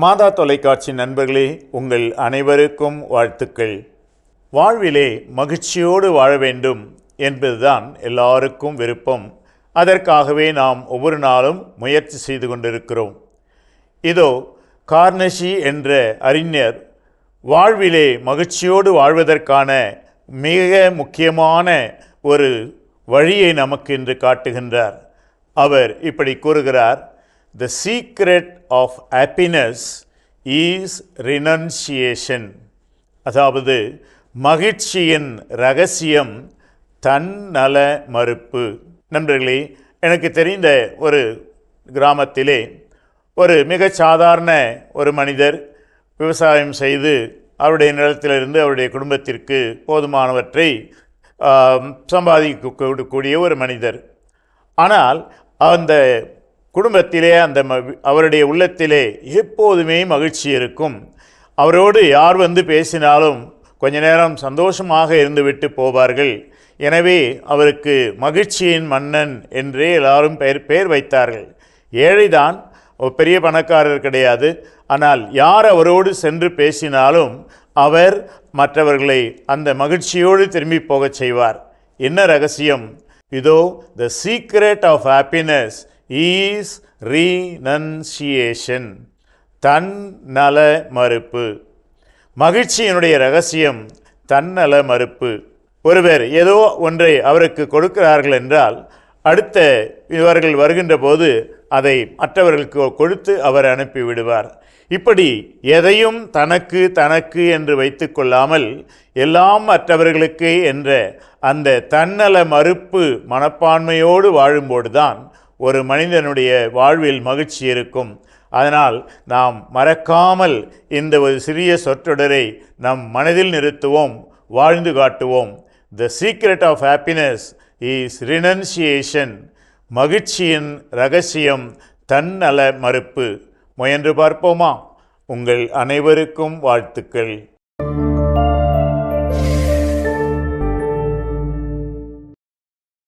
மாதா தொலைக்காட்சி நண்பர்களே உங்கள் அனைவருக்கும் வாழ்த்துக்கள். வாழ்விலே மகிழ்ச்சியோடு வாழ வேண்டும் என்பதுதான் எல்லாருக்கும் விருப்பம். அதற்காகவே நாம் ஒவ்வொரு நாளும் முயற்சி செய்து கொண்டிருக்கிறோம். இதோ கார்னஷி என்ற அறிஞர் வாழ்விலே மகிழ்ச்சியோடு வாழ்வதற்கான மிக முக்கியமான ஒரு வழியை நமக்கு இன்று காட்டுகின்றார். அவர் இப்படி கூறுகிறார் the secret of happiness is renunciation அதாவது மகிழ்ச்சியின் ரகசியம் தன்னல மறுப்பு. நண்பர்களே எனக்கு தெரிந்த ஒரு கிராமத்திலே ஒரு மிக சாதாரண ஒரு மனிதர் விவசாயம் செய்து அவருடைய நிலத்திலிருந்து அவருடைய குடும்பத்திற்கு போதுமானவற்றை சம்பாதிக்கக்கூடிய ஒரு மனிதர். ஆனால் அந்த குடும்பத்திலே அந்த அவருடைய உள்ளத்திலே எப்போதுமே மகிழ்ச்சி இருக்கும். அவரோடு யார் வந்து பேசினாலும் கொஞ்ச நேரம் சந்தோஷமாக இருந்துவிட்டு போவார்கள். எனவே அவருக்கு மகிழ்ச்சியின் மன்னன் என்றே எல்லாரும் பெயர் பெயர் வைத்தார்கள். ஏழைதான் ஒரு பெரிய பணக்காரர் கிடையாது. ஆனால் யார் அவரோடு சென்று பேசினாலும் அவர் மற்றவர்களை அந்த மகிழ்ச்சியோடு திரும்பி போகச் செய்வார். என்ன ரகசியம்? இதோ the secret of happiness is renunciation தன்னல மறுப்பு. மகிழ்ச்சியினுடைய ரகசியம் தன்னல மறுப்பு. ஒருவர் ஏதோ ஒன்றை அவருக்கு கொடுக்கிறார்கள் என்றால் அடுத்த இவர்கள் வருகின்ற போது அதை மற்றவர்களுக்கு கொடுத்து அவர் அனுப்பி விடுவார். இப்படி எதையும் தனக்கு தனக்கு என்று வைத்து கொள்ளாமல் எல்லாம் மற்றவர்களுக்கு என்ற அந்த தன்னல மறுப்பு மனப்பான்மையோடு வாழும்போதுதான் ஒரு மனிதனுடைய வாழ்வில் மகிழ்ச்சி இருக்கும். அதனால் நாம் மறக்காமல் இந்த ஒரு சிறிய சொற்றொடரை நம் மனதில் நிறுத்துவோம் வாழ்ந்து காட்டுவோம். The secret of happiness is renunciation மகிழ்ச்சியின் ரகசியம் தன்னல மறுப்பு. முயன்று பார்ப்போமா? உங்கள் அனைவருக்கும் வாழ்த்துக்கள்.